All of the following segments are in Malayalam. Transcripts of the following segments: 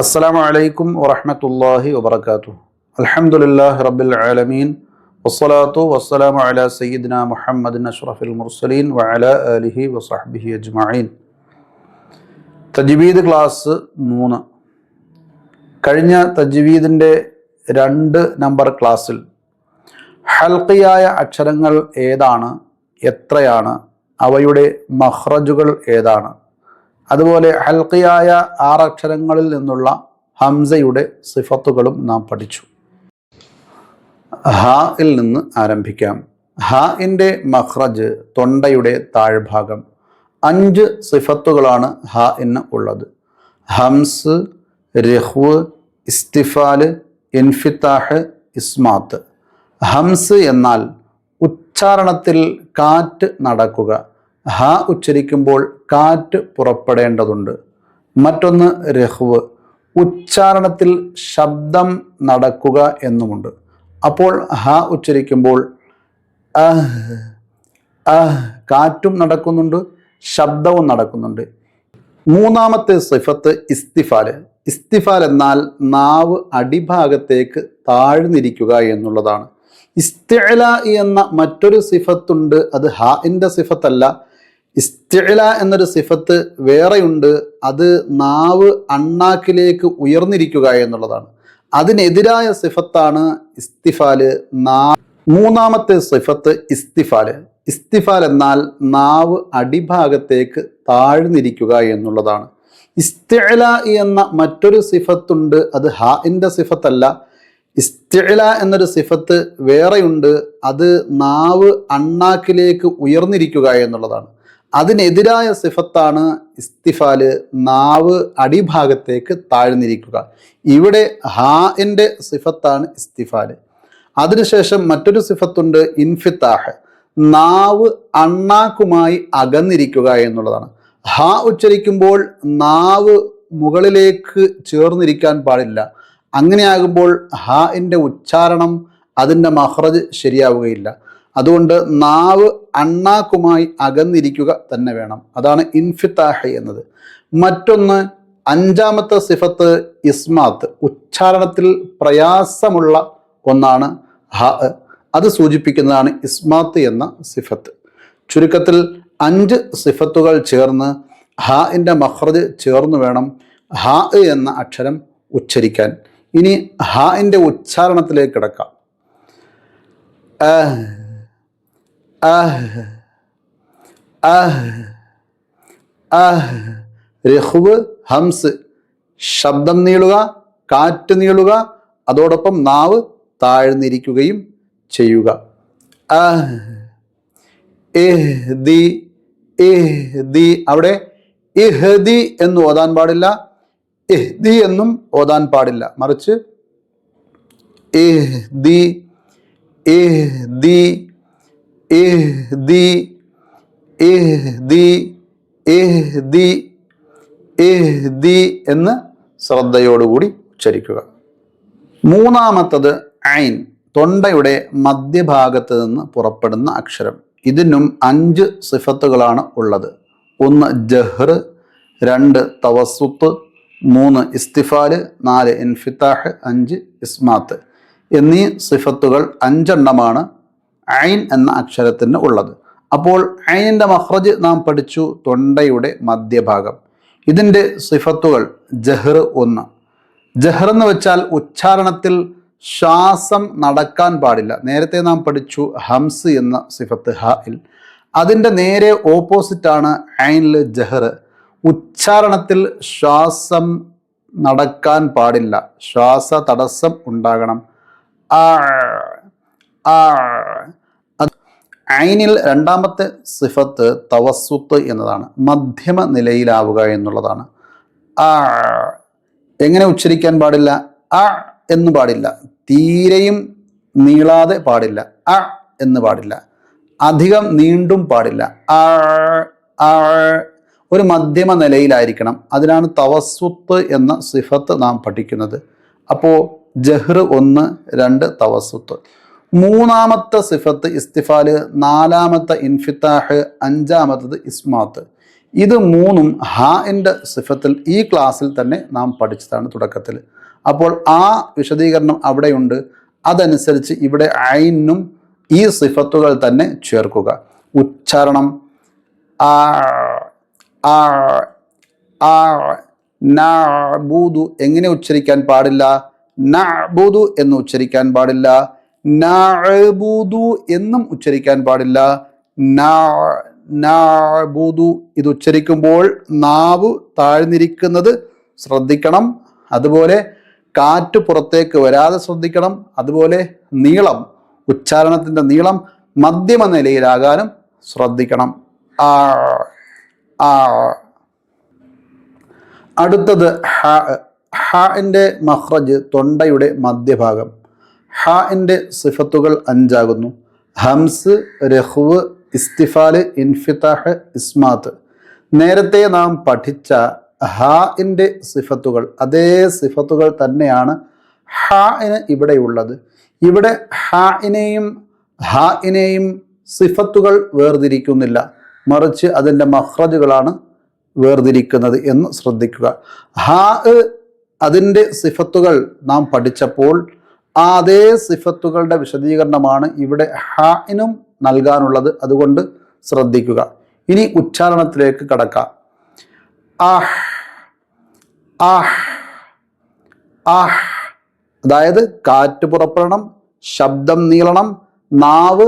അസ്സലാമു അലൈക്കും വറഹ്മത്തുള്ളാഹി വബറകാതുഹു. അൽഹംദുലില്ലാഹി റബ്ബിൽ ആലമീൻ. വസ്സലാത്തു വസ്സലാമു അലാ സയ്യിദ്ന മുഹമ്മദിൻ അഷ്റഫിൽ മുർസലീൻ വഅലാ ആലിഹി വസഹബിഹി അജ്മഈൻ. തജ്വീദ് ക്ലാസ് മൂന്ന്. കഴിഞ്ഞ തജ്വീദിന്റെ രണ്ട് നമ്പർ ക്ലാസ്സിൽ ഹൽക്കിയായ അക്ഷരങ്ങൾ ഏതാണ് എത്രയാണ് അവയുടെ മഹ്റജുകൾ ഏതാണ്? അതുപോലെ ഹൽക്കിയായ ആറക്ഷരങ്ങളിൽ നിന്നുള്ള ഹംസയുടെ സിഫത്തുകളും നാം പഠിച്ചു. ഹായിൽ നിന്ന് ആരംഭിക്കാം. ഹാഇന്റെ മഹ്റജ് തൊണ്ടയുടെ താഴ്ഭാഗം. അഞ്ച് സിഫത്തുകളാണ് ഹ എന്ന് ഉള്ളത്. ഹംസ് രഹ്വ് ഇസ്തിഫാൽ ഇൻഫിത്താഹ് ഇസ്മാത്ത്. ഹംസ് എന്നാൽ ഉച്ചാരണത്തിൽ കാറ്റ് നടക്കുക. ഹ ഉച്ചരിക്കുമ്പോൾ കാറ്റ് പുറപ്പെടേണ്ടതുണ്ട്. മറ്റൊന്ന് രഹ്വ്. ഉച്ചാരണത്തിൽ ശബ്ദം നടക്കുക എന്നുമുണ്ട്. അപ്പോൾ ഹ ഉച്ചരിക്കുമ്പോൾ അഹ് കാറ്റും നടക്കുന്നുണ്ട് ശബ്ദവും നടക്കുന്നുണ്ട്. മൂന്നാമത്തെ സിഫത്ത് ഇസ്തിഫാൽ ഇസ്തിഫാൽ എന്നാൽ നാവ് അടിഭാഗത്തേക്ക് താഴ്ന്നിരിക്കുക എന്നുള്ളതാണ്. ഇസ്തിഅല എന്ന മറ്റൊരു സിഫത്തുണ്ട് അത് ഹാഇന്റെ സിഫത്തല്ല ഇസ്തിഅല എന്നൊരു സിഫത്ത് വേറെയുണ്ട്. അത് നാവ് അണ്ണാക്കിലേക്ക് ഉയർന്നിരിക്കുക എന്നുള്ളതാണ്. അതിനെതിരായ സിഫത്താണ് ഇസ്തിഫാൽ നാ മൂന്നാമത്തെ സിഫത്ത് ഇസ്തിഫാൽ. ഇസ്തിഫാൽ എന്നാൽ നാവ് അടിഭാഗത്തേക്ക് താഴ്ന്നിരിക്കുക എന്നുള്ളതാണ്. ഇസ്തിഅല എന്ന മറ്റൊരു സിഫത്തുണ്ട്. അത് ഹാഇന്റെ സിഫത്തല്ല. ഇസ്തിഅല എന്നൊരു സിഫത്ത് വേറെയുണ്ട്. അത് നാവ് അണ്ണാക്കിലേക്ക് ഉയർന്നിരിക്കുക എന്നുള്ളതാണ്. അതിനെതിരായ സിഫത്താണ് ഇസ്തിഫാൽ നാവ് അടിഭാഗത്തേക്ക് താഴ്ന്നിരിക്കുക. ഇവിടെ ഹാഇന്റെ സിഫത്താണ് ഇസ്തിഫാൽ. അതിനുശേഷം മറ്റൊരു സിഫത്തുണ്ട് ഇൻഫിത്താഹ്. നാവ് അണ്ണാക്കുമായി അകന്നിരിക്കുക എന്നുള്ളതാണ്. ഹ ഉച്ചരിക്കുമ്പോൾ നാവ് മുകളിലേക്ക് ചേർന്നിരിക്കാൻ പാടില്ല. അങ്ങനെയാകുമ്പോൾ ഹാഇന്റെ ഉച്ചാരണം അതിന്റെ മഹ്റജ് ശരിയാവുകയില്ല. അതുകൊണ്ട് നാവ് അണ്ണാക്കുമായി അകന്നിരിക്കുക തന്നെ വേണം. അതാണ് ഇൻഫിത്താഹ എന്നത്. മറ്റൊന്ന് അഞ്ചാമത്തെ സിഫത്ത് ഇസ്മാത്ത്. ഉച്ചാരണത്തിൽ പ്രയാസമുള്ള ഒന്നാണ് ഹ അത് സൂചിപ്പിക്കുന്നതാണ് ഇസ്മാത്ത് എന്ന സിഫത്ത്. ചുരുക്കത്തിൽ അഞ്ച് സിഫത്തുകൾ ചേർന്ന് ഹാഇന്റെ മഹ്റജ് ചേർന്ന് വേണം ഹാ എന്ന അക്ഷരം ഉച്ചരിക്കാൻ. ഇനി ഹാഇന്റെ ഉച്ചാരണത്തിലേക്ക് കിടക്കാം. അഹ് അഹ് ആഹ് രഹുവ് ഹംസ് ശബ്ദം നീളുക കാറ്റ് നീളുക അതോടൊപ്പം നാവ് താഴ്ന്നിരിക്കുകയും ചെയ്യുക. അഹ് ഇഹ്ദി ഇഹ്ദി അവിടെ ഇഹ്ദി എന്ന് ഓതാൻ പാടില്ല. ഇഹ്ദി എന്നും ഓതാൻ പാടില്ല. മറിച്ച് ഇഹ്ദി ഇഹ്ദി ഇഹ്ദി ഇഹ്ദി ഇഹ്ദി ഇഹ്ദി എന്ന് ശ്രദ്ധയോടുകൂടി ഉച്ചരിക്കുക. മൂന്നാമത്തത് ഐൻ തൊണ്ടയുടെ മധ്യഭാഗത്ത് നിന്ന് പുറപ്പെടുന്ന അക്ഷരം. ഇതിനും അഞ്ച് സിഫത്തുകളാണ് ഉള്ളത്. ഒന്ന് ജഹ്ർ രണ്ട് തവസുത്ത് മൂന്ന് ഇസ്തിഫാൽ നാല് ഇൻഫിത്താഹ് അഞ്ച് ഇസ്മാത്ത്. എന്നീ സിഫത്തുകൾ അഞ്ചെണ്ണമാണ്. ഐൻ എന്ന അക്ഷരത്തിന് ഉള്ളത്. അപ്പോൾ ഐനിന്റെ മഹ്റജ് നാം പഠിച്ചു തൊണ്ടയുടെ മധ്യഭാഗം. ഇതിന്റെ സിഫത്തുകൾ ജഹർ ഒന്ന്. ജഹർ എന്ന് വെച്ചാൽ ഉച്ചാരണത്തിൽ ശ്വാസം നടക്കാൻ പാടില്ല. നേരത്തെ നാം പഠിച്ചു ഹംസ് എന്ന സിഫത്ത് ഹയിൽ അതിന്റെ നേരെ ഓപ്പോസിറ്റാണ് ഐനിൽ ജഹർ. ഉച്ചാരണത്തിൽ ശ്വാസം നടക്കാൻ പാടില്ല. ശ്വാസ തടസ്സം ഉണ്ടാകണം. ആ ഐനിൽ രണ്ടാമത്തെ സിഫത്ത് തവസ്സുത്ത് എന്നതാണ് മധ്യമ നിലയിലാവുക എന്നുള്ളതാണ് ആ എങ്ങനെ ഉച്ചരിക്കാൻ പാടില്ല അ എന്ന് പാടില്ല തീരെയും നീളാതെ പാടില്ല അ എന്ന് പാടില്ല അധികം നീണ്ടും പാടില്ല ആ ആ ഒരു മധ്യമ നിലയിലായിരിക്കണം അതിനാണ് തവസ്സുത്ത് എന്ന സിഫത്ത് നാം പഠിക്കുന്നത് അപ്പോൾ ജഹ്റ് ഒന്ന് രണ്ട് തവസ്സുത്ത് മൂന്നാമത്തെ സിഫത്ത് ഇസ്തിഫാൽ നാലാമത്തെ ഇൻഫിത്താഹ് അഞ്ചാമത്തത് ഇസ്മാത്ത്. ഇത് മൂന്നും ഹാഇന്റെ സിഫത്തിൽ ഈ ക്ലാസ്സിൽ തന്നെ നാം പഠിച്ചതാണ് തുടക്കത്തിൽ. അപ്പോൾ ആ വിശദീകരണം അവിടെയുണ്ട്. അതനുസരിച്ച് ഇവിടെ ഐനും ഈ സിഫത്തുകൾ തന്നെ ചേർക്കുക. ഉച്ചാരണം ആ ആ ആ എങ്ങനെ ഉച്ചരിക്കാൻ പാടില്ല? നൂതു എന്ന് ഉച്ചരിക്കാൻ പാടില്ല. നബൂദു എന്നും ഉച്ചരിക്കാൻ പാടില്ല. നബൂദു ഇത് ഉച്ചരിക്കുമ്പോൾ നാവ് താഴ്ന്നിരിക്കുന്നത് ശ്രദ്ധിക്കണം. അതുപോലെ കാറ്റ് പുറത്തേക്ക് വരാതെ ശ്രദ്ധിക്കണം. അതുപോലെ നീളം ഉച്ചാരണത്തിന്റെ നീളം മധ്യമ നിലയിലാകാനും ശ്രദ്ധിക്കണം. ആ ആ. അടുത്തത് ഹ ഹാഇന്റെ മഹ്റജ് തൊണ്ടയുടെ മധ്യഭാഗം. ഹാഇന്റെ സിഫത്തുകൾ അഞ്ചാകുന്നു. ഹംസ് രഹുവ് ഇസ്തിഫാൽ ഇൻഫിതാഹ് ഇസ്മാത്ത്. നേരത്തെ നാം പഠിച്ച ഹാഇന്റെ സിഫത്തുകൾ അതേ സിഫത്തുകൾ തന്നെയാണ് ഹാഇന് ഇവിടെയുള്ളത്. ഇവിടെ ഹാഇനെയും ഹാഇനെയും സിഫത്തുകൾ വേർതിരിക്കുന്നില്ല. മറിച്ച് അതിന്റെ മഹ്റജുകളാണ് വേർതിരിക്കുന്നത് എന്ന് ശ്രദ്ധിക്കുക. ഹാ അതിന്റെ സിഫത്തുകൾ നാം പഠിച്ചപ്പോൾ ആ അതേ സിഫത്തുകളുടെ വിശദീകരണമാണ് ഇവിടെ ഹാഇനും നൽകാനുള്ളത്. അതുകൊണ്ട് ശ്രദ്ധിക്കുക. ഇനി ഉച്ചാരണത്തിലേക്ക് കടക്കാം. ആഹ് ആഹ് ആഹ്. അതായത് കാറ്റ് പുറപ്പെടണം ശബ്ദം നീളണം നാവ്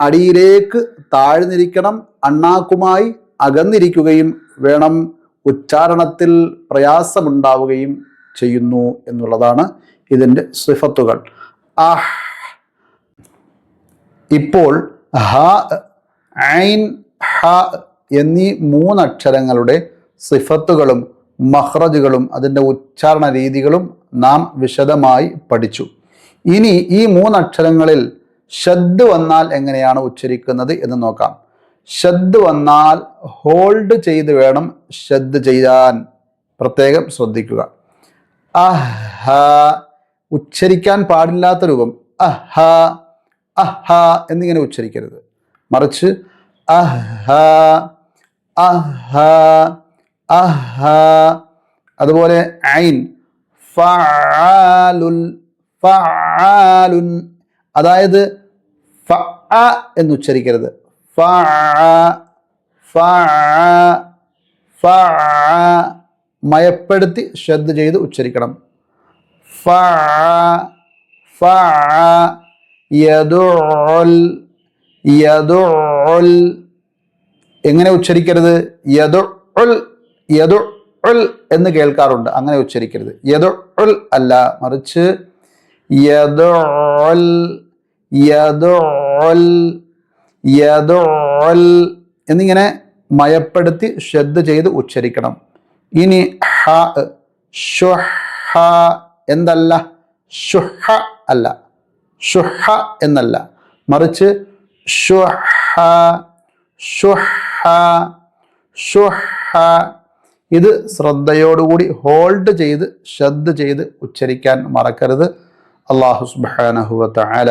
അടിയിലേക്ക് താഴ്ന്നിരിക്കണം അണ്ണാക്കുമായി അകന്നിരിക്കുകയും വേണം ഉച്ചാരണത്തിൽ പ്രയാസമുണ്ടാവുകയും ചെയ്യുന്നു എന്നുള്ളതാണ് ഇതിന്റെ ആ ഇപ്പോൾ ഹ ഐൻ ഹ എന്നീ മൂന്നക്ഷരങ്ങളുടെ സിഫത്തുകളും മഹ്റജുകളും അതിന്റെ ഉച്ചാരണ രീതികളും നാം വിശദമായി പഠിച്ചു. ഇനി ഈ മൂന്നക്ഷരങ്ങളിൽ ഷദ് വന്നാൽ എങ്ങനെയാണ് ഉച്ചരിക്കുന്നത് എന്ന് നോക്കാം. ഷദ് വന്നാൽ ഹോൾഡ് ചെയ്ത് വേണം ഷദ് ചെയ്യാൻ. പ്രത്യേകം ശ്രദ്ധിക്കുക. അഹ ഉച്ചരിക്കാൻ പാടില്ലാത്ത രൂപം. അഹ അഹ എന്നിങ്ങനെ ഉച്ചരിക്കരുത്. മറിച്ച് അഹ അഹ അഹ. അതുപോലെ ഐൻ ഫാലുൽ ഫാലുൻ അതായത് ഫ എന്ന് ഉച്ചരിക്കരുത്. ഫ ഫ ഫ മയപ്പെടുത്തി ശ്രദ്ധ ചെയ്ത് ഉച്ചരിക്കണം. ഫ ഫ യദുൽ യദുൽ എങ്ങനെ ഉച്ചരിക്കരുത്? യദുൽ യദുൽ എന്ന് കേൾക്കാറുണ്ട്. അങ്ങനെ ഉച്ചരിക്കരുത്. യദുൽ അല്ല മറിച്ച് എന്നിങ്ങനെ മയപ്പെടുത്തി ശ്രദ്ധ ചെയ്ത് ഉച്ചരിക്കണം. ഇനി ഹ ഷുഹ എന്തല്ല? ഷുഹ അല്ല. ഷുഹ എന്നല്ല. മറിച്ച് ഷുഹ ഷുഹ ഷുഹ ഇത് ശ്രദ്ധയോടുകൂടി ഹോൾഡ് ചെയ്ത് ശ്രദ്ധ ചെയ്ത് ഉച്ചരിക്കാൻ മറക്കരുത്. അള്ളാഹു സുബാനഹുവത്ത ആല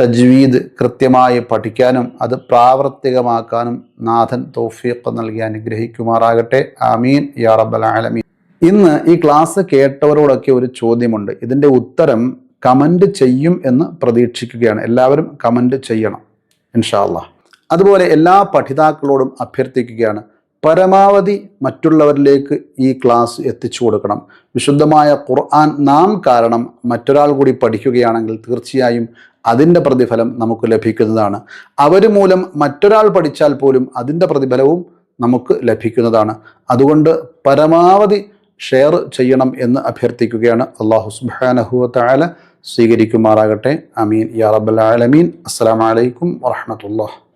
തജ്വീദ് കൃത്യമായി പഠിക്കാനും അത് പ്രാവർത്തികമാക്കാനും നാഥൻ തോഫീഖ് നൽകി അനുഗ്രഹിക്കുമാറാകട്ടെ. ആമീൻ. യാ റബ്ബൽ ആലമീൻ. ഇന്ന് ഈ ക്ലാസ് കേട്ടവരോടൊക്കെ ഒരു ചോദ്യമുണ്ട്. ഇതിന്റെ ഉത്തരം കമന്റ് ചെയ്യും എന്ന് പ്രതീക്ഷിക്കുകയാണ്. എല്ലാവരും കമന്റ് ചെയ്യണം. ഇൻഷാല്ല അതുപോലെ എല്ലാ പഠിതാക്കളോടും അഭ്യർത്ഥിക്കുകയാണ്. പരമാവധി മറ്റുള്ളവരിലേക്ക് ഈ ക്ലാസ് എത്തിച്ചു കൊടുക്കണം. വിശുദ്ധമായ ഖുർആൻ നാം കാരണം മറ്റൊരാൾ കൂടി പഠിക്കുകയാണെങ്കിൽ തീർച്ചയായും അതിന്റെ പ്രതിഫലം നമുക്ക് ലഭിക്കുന്നതാണ്. അവർ മൂലം മറ്റൊരാൾ പഠിച്ചാൽ പോലും അതിന്റെ പ്രതിഫലവും നമുക്ക് ലഭിക്കുന്നതാണ്. അതുകൊണ്ട് പരമാവധി ഷെയർ ചെയ്യണം എന്ന് അഭ്യർത്ഥിക്കുകയാണ്. അള്ളാഹു സുബാനഹുല സ്വീകരിക്കുമാറാകട്ടെ. അമീൻ യാ റബ്ബൽ ആലമീൻ. അസ്സാം വലൈക്കും വാഹമത്തല്ലാ